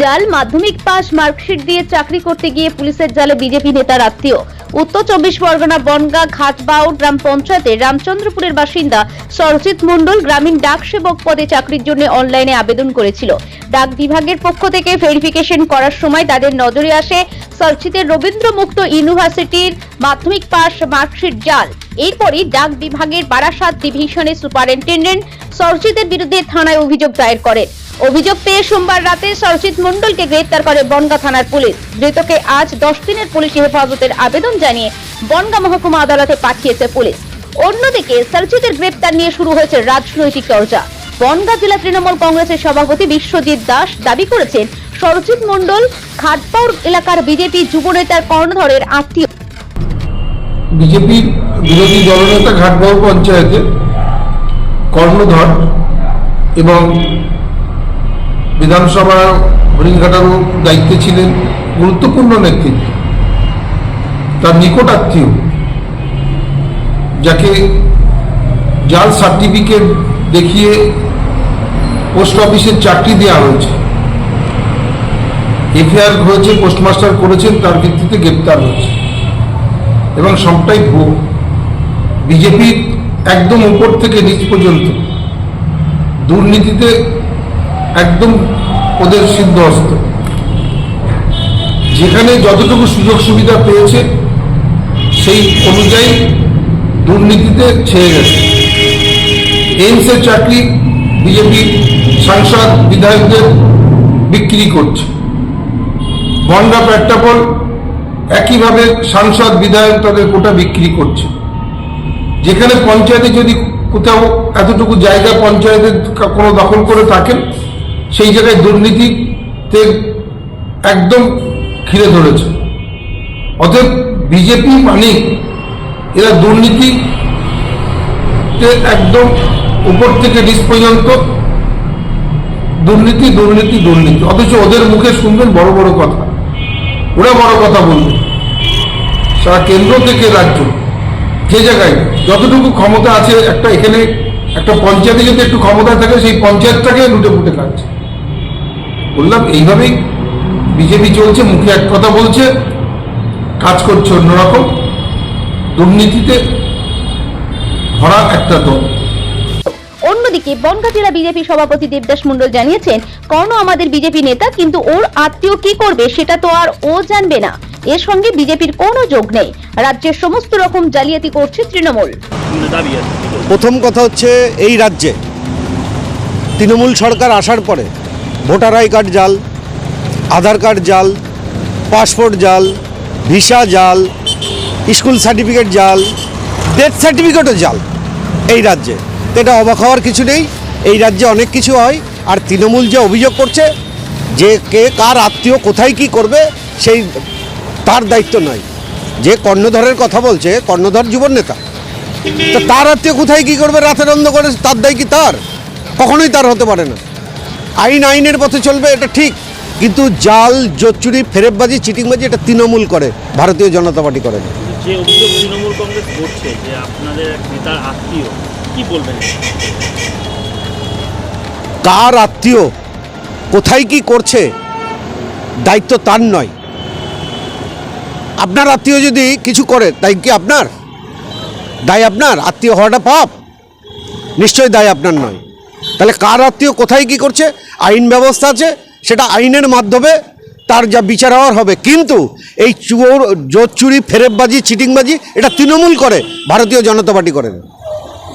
জাল, মাধ্যমিক pass marksheet দিয়ে চাকরি করতে গিয়ে পুলিশের জালে বিজেপি নেতার আত্মীয়। উত্তর চব্বিশ পরগনা, বনগা, ঘাটবাউড় গ্রাম পঞ্চায়েতের রামচন্দ্রপুরের বাসিন্দা সরজিৎ মণ্ডল গ্রামীণ ডাক সেবক পদে চাকরির জন্য অনলাইনে আবেদন করেছিল। ডাক বিভাগের পক্ষ থেকে ভেরিফিকেশন করার সময় তাদের নজরে আসে সরজিতের রবীন্দ্র মুক্ত ইউনিভার্সিটির মাধ্যমিক পাস মার্কশিট, জাল। এরপরই ডাক বিভাগের বারাসাত ডিভিশনের সুপারিনটেন্ডেন্ট সরজিতের বিরুদ্ধে থানায় অভিযোগ দায়ের করেন। অভিযোগ পেয়ে সোমবার রাতে সরজিৎ মণ্ডলকে গ্রেপ্তার করে বনগা থানার পুলিশ। ধৃতকে আজ দশ দিনের পুলিশ হেফাজতের আবেদন জানিয়ে বনগা মহকুমা আদালতে পাঠিয়েছে পুলিশ। অন্যদিকে সরজিতের গ্রেপ্তার নিয়ে শুরু হয়েছে রাজনৈতিক চর্চা। বনগা জেলা তৃণমূল কংগ্রেসের সভাপতি বিশ্বজিৎ দাস দাবি করেছেন, সরজিৎ মণ্ডল খাটপাউর এলাকার বিজেপি যুবনেতার কর্ণধরের আত্মীয়। বিজেপির বিরোধী দলনেতা ঘাটবাবু পঞ্চায়েতে কর্ণধর এবং বিধানসভা হরিণঘাটারও দায়িত্বে ছিলেন গুরুত্বপূর্ণ নেতৃত্ব। তার নিকট আত্মীয়, যাকে জাল সার্টিফিকেট দেখিয়ে পোস্ট অফিসের চাকরি দেওয়া হয়েছে। এফআইআর হয়েছে পোস্টমাস্টার করেছেন, তার ভিত্তিতে গ্রেপ্তার হয়েছে। এবং সবটাই ভুয়ো। বিজেপির একদম উপর থেকে নিচ পর্যন্ত দুর্নীতিতে একদম ওদের সিদ্ধহস্ত যেখানে যতটুকু সুযোগ সুবিধা পেয়েছে, সেই অনুযায়ী দুর্নীতিতে ছেয়ে গেছে। এইমসের চাকরি বিজেপি সাংসদ বিধায়কদের বিক্রি করছে। বনগা প্যাট্টাপল একইভাবে সাংসদ বিধায়ক তাদের কোটা বিক্রি করছে। যেখানে পঞ্চায়েতে যদি কোথাও এতটুকু জায়গা পঞ্চায়েতের কোনো দখল করে থাকেন সেই জায়গায় দুর্নীতিতে একদম ঘিরে ধরেছে। অতএব বিজেপি মানে এরা দুর্নীতি একদম উপর থেকে নিচ পর্যন্ত। দুর্নীতি দুর্নীতি দুর্নীতি। অথচ ওদের মুখে শুনবেন বড় বড় কথা। ওরা বড় কথা বলবে। সারা কেন্দ্র থেকে রাজ্য, যে জায়গায় যতটুকু ক্ষমতা আছে, একটা এখানে একটা পঞ্চায়েতে যদি একটু ক্ষমতা থাকে, সেই পঞ্চায়েতটাকে লুটে ফুটে খাচ্ছে। বললাম এইভাবেই বিজেপি চলছে মুখে এক কথা বলছে কাজ করছে অন্যরকম। দুর্নীতিতে ভরা একটা দল। অন্যদিকে বনগা জেলা বিজেপি সভাপতি দেবদাস মণ্ডল জানিয়েছেন কর্ণ আমাদের বিজেপি নেতা কিন্তু ওর আত্মীয় কি করবে সেটা তো আর ও জানবে না। এর সঙ্গে বিজেপির কোনো যোগ নেই। রাজ্যের সমস্ত রকম জালিয়াতি করছে তৃণমূল? প্রথম কথা হচ্ছে এই রাজ্যে তৃণমূল সরকার আসার পরে ভোটার আই কার্ড জাল, আধার কার্ড জাল, পাসপোর্ট জাল, ভিসা জাল, স্কুল সার্টিফিকেট জাল, ডেথ সার্টিফিকেটও জাল এই রাজ্যে। এটা অবাক হওয়ার কিছু নেই, এই রাজ্যে অনেক কিছু হয়। আর তৃণমূল যে অভিযোগ করছে, যে কে কার আত্মীয় কোথায় কি করবে, সেই তার দায়িত্ব নয়। যে কর্ণধরের কথা বলছে, কর্ণধর জীবন নেতা। তা তার আত্মীয় কোথায় কি করবে, রাতের অন্ধকারে তার দায় কি তার? কখনোই তার হতে পারে না। আইন আইনের পথে চলবে এটা ঠিক। কিন্তু জাল জোচ্চুরি ফেরেববাজি চিটিংবাজি এটা তৃণমূল করে ভারতীয় জনতা পার্টি করে যে অভিযোগ তৃণমূল কংগ্রেস করছে যে আপনাদের নেতার আত্মীয় কি বলবেন? কার আত্মীয়? কোথায় কি করছে? দায়িত্ব তার নয়। আপনার আত্মীয় যদি কিছু করে তাই কি আপনার? দায় আপনার? আত্মীয় হওয়াটা পাপ। নিশ্চয়ই দায় আপনার নয়। তাহলে কার আত্মীয় কোথায় কি করছে? আইন ব্যবস্থা আছে, সেটা আইনের মাধ্যমে তার যা বিচার হওয়ার হবে। কিন্তু এই চোর, জোর চুরি, ফেরেববাজি, চিটিংবাজি, এটা তৃণমূল করে, ভারতীয় জনতা পার্টি করে